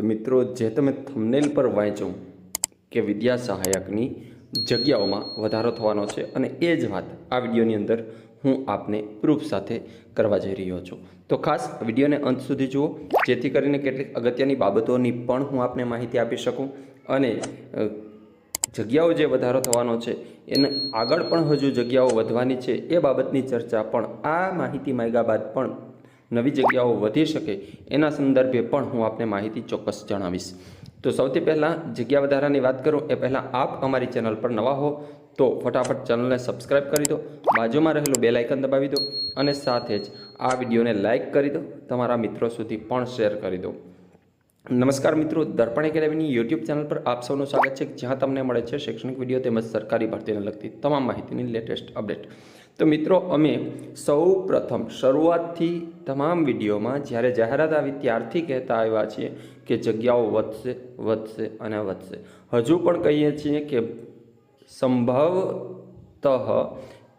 તો મિત્રો, જે તમે થંબનેલ પર વાંચો કે વિદ્યા સહાયકની જગ્યાઓમાં વધારો થવાનો છે અને એ જ વાત આ વિડીયોની અંદર હું આપને પ્રૂફ સાથે કરવા જઈ રહ્યો છું. તો ખાસ વિડીયોને અંત સુધી જુઓ, જેથી કરીને કેટલીક અગત્યની બાબતોની પણ હું આપને માહિતી આપી શકું અને જગ્યાઓ જે વધારો થવાનો છે, એને આગળ પણ હજુ જગ્યાઓ વધવાની છે એ બાબતની ચર્ચા પણ આ માહિતી માંગ્યા બાદ પણ નવી જગ્યાઓ વધી શકે એના સંદર્ભે પણ હું આપને માહિતી ચોક્કસ જણાવીશ. તો સૌથી પહેલાં જગ્યા વધારાની વાત કરું એ પહેલાં આપ અમારી ચેનલ પર નવા હો તો ફટાફટ ચેનલને સબસ્ક્રાઇબ કરી દો, બાજુમાં રહેલું બેલ આઇકન દબાવી દો અને સાથે જ આ વિડીયોને લાઇક કરી દો, તમારા મિત્રો સુધી પણ શેર કરી દો. નમસ્કાર મિત્રો, દર્પણ એકેડેમીની યુટ્યુબ ચેનલ પર આપ સૌનું સ્વાગત છે. જ્યાં તમને મળે છે શૈક્ષણિક વીડિયો તેમજ સરકારી ભરતીને લગતી તમામ માહિતીની લેટેસ્ટ અપડેટ. તો મિત્રો, અમે સૌ પ્રથમ શરૂઆતથી તમામ વિડીયોમાં જ્યારે જાહેરાત આવી ત્યારથી કહેતા આવ્યા છીએ કે જગ્યાઓ વધશે વધશે અને વધશે. હજુ પણ કહીએ છીએ કે સંભવતઃ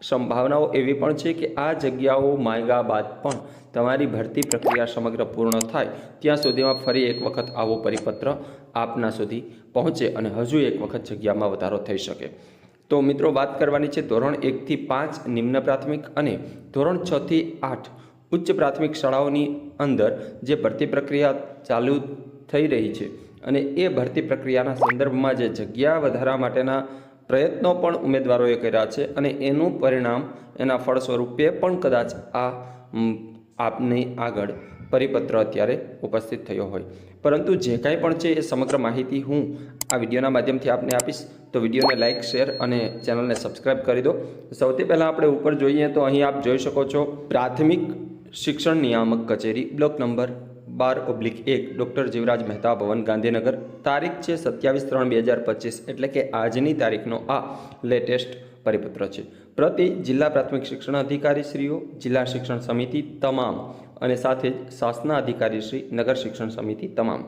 સંભાવનાઓ એવી પણ છે કે આ જગ્યાઓ માંગ્યા બાદ પણ તમારી ભરતી પ્રક્રિયા સમગ્ર પૂર્ણ થાય. ત્યાં સુધીમાં ફરી એક વખત આવો પરિપત્ર આપના સુધી પહોંચે અને હજુ એક વખત જગ્યામાં વધારો થઈ શકે. તો મિત્રો વાત કરવાની છે ધોરણ એકથી પાંચ નિમ્ન પ્રાથમિક અને ધોરણ છથી આઠ ઉચ્ચ પ્રાથમિક શાળાઓની અંદર જે ભરતી પ્રક્રિયા ચાલુ થઈ રહી છે. અને એ ભરતી પ્રક્રિયાના સંદર્ભમાં જે જગ્યા વધારા માટેના પ્રયત્નો પણ ઉમેદવારોએ કર્યા છે અને એનું પરિણામ એના ફળ સ્વરૂપે પણ કદાચ આ આપની આગળ પરિપત્ર અત્યારે ઉપસ્થિત થયો હોય. પરંતુ જે કાંઈ પણ છે એ સમગ્ર માહિતી હું આ વિડીયોના માધ્યમથી આપને આપીશ. તો વિડીયોને લાઇક શેર અને ચેનલને સબસ્ક્રાઇબ કરી દો. સૌથી પહેલાં આપણે ઉપર જોઈએ તો અહીં આપ જોઈ શકો છો પ્રાથમિક શિક્ષણ નિયામક કચેરી, બ્લોક નંબર બાર ઓબ્લિક એક, ડૉક્ટર જીવરાજ મહેતા ભવન, ગાંધીનગર. તારીખ છે સત્યાવીસ ત્રણ બે હજાર પચીસ, એટલે કે આજની તારીખનો આ લેટેસ્ટ પરિપત્ર છે. પ્રતિ જિલ્લા પ્રાથમિક શિક્ષણ અધિકારી શ્રીઓ જિલ્લા શિક્ષણ સમિતિ તમામ અને સાથે જ શાસના અધિકારી શ્રી નગર શિક્ષણ સમિતિ તમામ.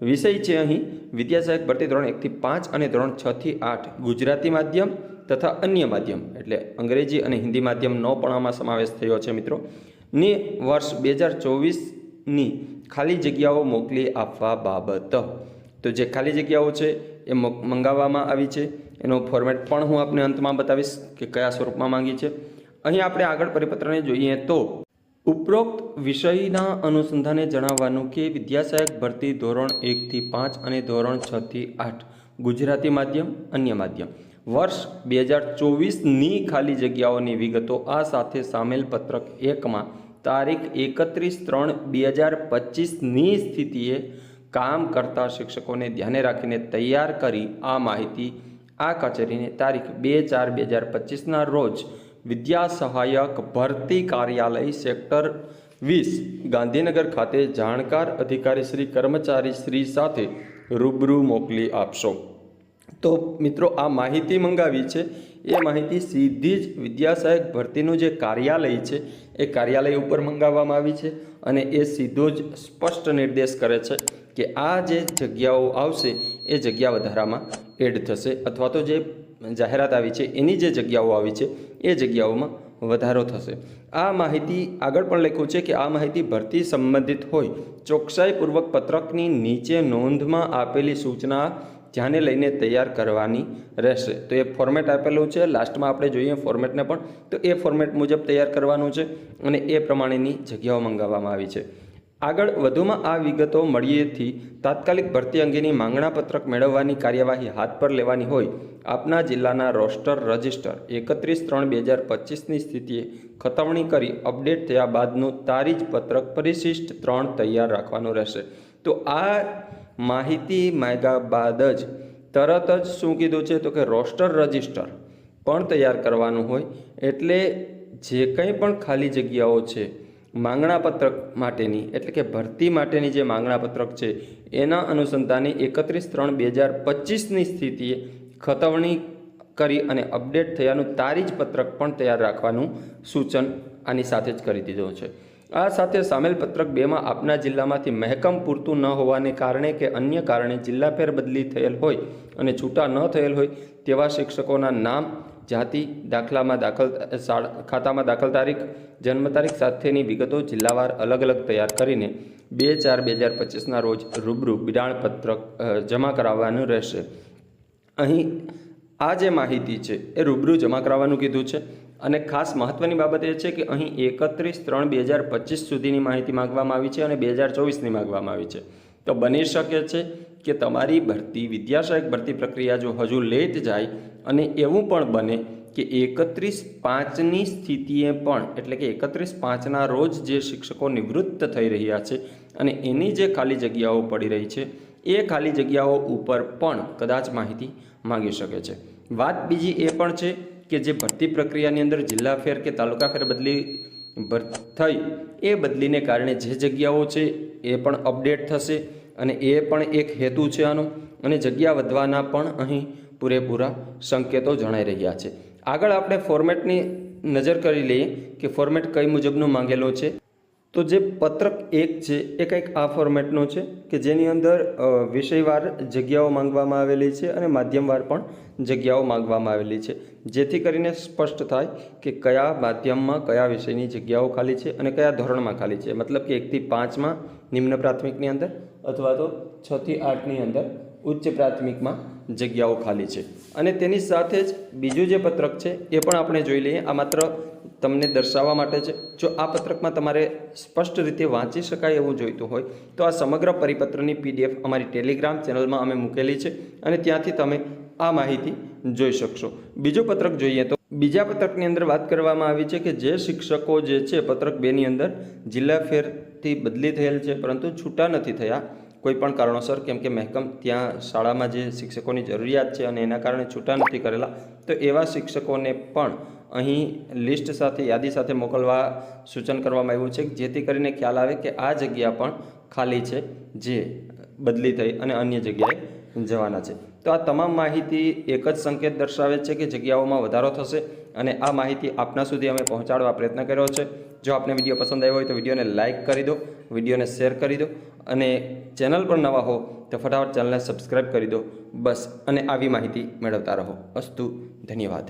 વિષય છે અહીં વિદ્યાસહાયક ભરતી ધોરણ એકથી પાંચ અને ધોરણ છથી આઠ. ગુજરાતી માધ્યમ તથા અન્ય માધ્યમ, એટલે અંગ્રેજી અને હિન્દી માધ્યમનો પણ આમાં સમાવેશ થયો છે મિત્રો. ને વર્ષ બે હજાર ચોવીસની ખાલી જગ્યાઓ મોકલી આપવા બાબત. તો જે ખાલી જગ્યાઓ છે એ મંગાવવામાં આવી છે. એનો ફોર્મેટ પણ હું આપને અંતમાં બતાવીશ કે કયા સ્વરૂપમાં માંગી છે. અહીં આપણે આગળ પરિપત્રને જોઈએ તો ઉપરોક્ત વિષયના અનુસંધાને જણાવવાનું કે વિદ્યાસહાયક ભરતી ધોરણ એકથી પાંચ અને ધોરણ છથી આઠ, ગુજરાતી માધ્યમ, અન્ય માધ્યમ. વર્ષ બે હજાર ચોવીસની ખાલી જગ્યાઓની વિગતો આ સાથે સામેલ પત્રક એકમાં તારીખ એકત્રીસ ત્રણ બે હજાર પચીસની સ્થિતિએ કામ કરતા શિક્ષકોને ધ્યાને રાખીને તૈયાર કરી આ માહિતી આ કચેરીને તારીખ બે ચાર બે હજાર પચીસના રોજ વિદ્યા સહાયક ભરતી કાર્યાલય સેક્ટર વીસ ગાંધીનગર ખાતે જાણકાર અધિકારી શ્રી કર્મચારી શ્રી સાથે રૂબરૂ મોકલી આપશો. તો મિત્રો આ માહિતી મંગાવી છે. એ માહિતી સીધી જ વિદ્યાસહાયક ભરતીનું જે કાર્યાલય છે, એ કાર્યાલય ઉપર મંગાવવામાં આવી છે અને એ સીધો જ સ્પષ્ટ નિર્દેશ કરે છે કે આ જે જગ્યાઓ આવશે, એ જગ્યા વધારામાં એડ થશે અથવા તો જે જાહેરાત આવી છે, એની જે જગ્યાઓ આવી છે, એ જગ્યાઓમાં વધારો થશે. આ માહિતી આગળ પણ લખ્યું છે કે આ માહિતી ભરતી સંબંધિત હોય, ચોકસાઈપૂર્વક પત્રકની નીચે નોંધમાં આપેલી સૂચના ધ્યાને લઈને તૈયાર કરવાની રહેશે. તો એ ફોર્મેટ આપેલું છે લાસ્ટમાં આપણે જોઈએ ફોર્મેટને પણ, તો એ ફોર્મેટ મુજબ તૈયાર કરવાનું છે અને એ પ્રમાણેની જગ્યાઓ મંગાવવામાં આવી છે. આગળ વધુમાં આ વિગતો મળીએથી તાત્કાલિક ભરતી અંગેની માંગણા પત્રક મેળવવાની કાર્યવાહી હાથ પર લેવાની હોય, આપના જિલ્લાના રોસ્ટર રજિસ્ટર એકત્રીસ ત્રણ બે હજાર પચીસની સ્થિતિએ ખતવણી કરી અપડેટ થયા બાદનું તારીજ પત્રક પરિશિષ્ટ ત્રણ તૈયાર રાખવાનું રહેશે. તો આ માહિતી માંગ્યા બાદ જ તરત જ શું કીધું છે? તો કે રોસ્ટર રજિસ્ટર પણ તૈયાર કરવાનું હોય, એટલે જે કંઈ પણ ખાલી જગ્યાઓ છે માંગણા પત્રક માટેની, એટલે કે ભરતી માટેની જે માંગણા પત્રક છે, એના અનુસંધાને એકત્રીસ ત્રણ બે હજાર પચીસની સ્થિતિએ ખતવણી કરી અને અપડેટ થયાનું તારીજ પત્રક પણ તૈયાર રાખવાનું સૂચન આની સાથે જ કરી દીધું છે. આ સાથે સામેલ પત્રક બેમાં આપના જિલ્લામાંથી મહેકમ પૂરતું ન હોવાને કારણે કે અન્ય કારણે જિલ્લા ફેરબદલી થયેલ હોય અને છૂટા ન થયેલ હોય તેવા શિક્ષકોના નામ જાતિ દાખલામાં દાખલ ખાતામાં દાખલ તારીખ, જન્મ તારીખ સાથેની વિગતો જિલ્લાવાર અલગ અલગ તૈયાર કરીને બે ચાર બે હજાર પચીસના રોજ રૂબરૂ બિડાણપત્રક જમા કરાવવાનું રહેશે. અહીં આ જે માહિતી છે એ રૂબરૂ જમા કરાવવાનું કીધું છે અને ખાસ મહત્વની બાબત એ છે કે અહીં એકત્રીસ ત્રણ બે હજાર પચીસ સુધીની માહિતી માગવામાં આવી છે અને બે હજાર ચોવીસની માગવામાં આવી છે. તો બની શકે છે કે તમારી ભરતી વિદ્યાસહાયક ભરતી પ્રક્રિયા જો હજુ લેટ જાય અને એવું પણ બને કે એકત્રીસ પાંચની સ્થિતિએ પણ, એટલે કે એકત્રીસ પાંચના રોજ જે શિક્ષકો નિવૃત્ત થઈ રહ્યા છે અને એની જે ખાલી જગ્યાઓ પડી રહી છે, એ ખાલી જગ્યાઓ ઉપર પણ કદાચ માહિતી માંગી શકે છે. વાત બીજી એ પણ છે કે જે ભરતી પ્રક્રિયાની અંદર જિલ્લા ફેર કે તાલુકા ફેર બદલી થઈ, એ બદલીને કારણે જે જગ્યાઓ છે એ પણ અપડેટ થશે. અને એ પણ એક હેતુ છે આનો. અને જગ્યા વધવાના પણ અહીં પૂરેપૂરા સંકેતો જણાઈ રહ્યા છે. આગળ આપણે ફોર્મેટની નજર કરી લઈએ કે ફોર્મેટ કઈ મુજબનો માંગેલો છે. તો જે પત્રક એક છે, એ કંઈક આ ફોર્મેટનો છે કે જેની અંદર વિષયવાર જગ્યાઓ માંગવામાં આવેલી છે અને માધ્યમવાર પણ જગ્યાઓ માંગવામાં આવેલી છે. જેથી કરીને સ્પષ્ટ થાય કે કયા માધ્યમમાં કયા વિષયની જગ્યાઓ ખાલી છે અને કયા ધોરણમાં ખાલી છે. મતલબ કે એકથી પાંચમાં નિમ્ન પ્રાથમિકની અંદર અથવા તો છથી આઠની અંદર ઉચ્ચ પ્રાથમિકમાં જગ્યાઓ ખાલી છે. અને તેની સાથે જ બીજું જે પત્રક છે એ પણ આપણે જોઈ લઈએ. આ માત્ર તમને દર્શાવવા માટે છે. જો આ પત્રકમાં તમારે સ્પષ્ટ રીતે વાંચી શકાય એવું જોઈતું હોય, તો આ સમગ્ર પરિપત્રની પીડીએફ અમારી ટેલિગ્રામ ચેનલમાં અમે મૂકેલી છે અને ત્યાંથી તમે આ માહિતી જોઈ શકશો. બીજું પત્રક જોઈએ તો બીજા પત્રકની અંદર વાત કરવામાં આવી છે કે જે શિક્ષકો જે છે પત્રક બેની અંદર જિલ્લા ફેરથી બદલી થયેલ છે, પરંતુ છૂટા નથી થયા. કોઈ પણ કારણોસર, કેમ કે મહેકમ ત્યાં શાળામાં જે શિક્ષકોની જરૂરિયાત છે અને એના કારણે છૂટા નથી કરેલા, તો એવા શિક્ષકોને પણ અહીં લિસ્ટ સાથે, યાદી સાથે મોકલવા સૂચન કરવામાં આવ્યું છે, જેથી કરીને ખ્યાલ આવે કે આ જગ્યા પણ ખાલી છે, જે બદલી થઈ અને અન્ય જગ્યાએ જવાના છે. તો આ તમામ માહિતી એક જ સંકેત દર્શાવે છે કે જગ્યાઓમાં વધારો થશે અને આ માહિતી આપના સુધી અમે પહોંચાડવા પ્રયત્ન કર્યો છે. જો આપને વીડિયો પસંદ આવ્યો હોય તો વિડીયોને લાઇક કરી દો, વિડીયોને શેર કરી દો અને ચેનલ પર નવા હો તો ફટાફટ ચેનલને સબસ્ક્રાઈબ કરી દો. બસ અને આવી માહિતી મેળવતા રહો. અસ્તુ, ધન્યવાદ.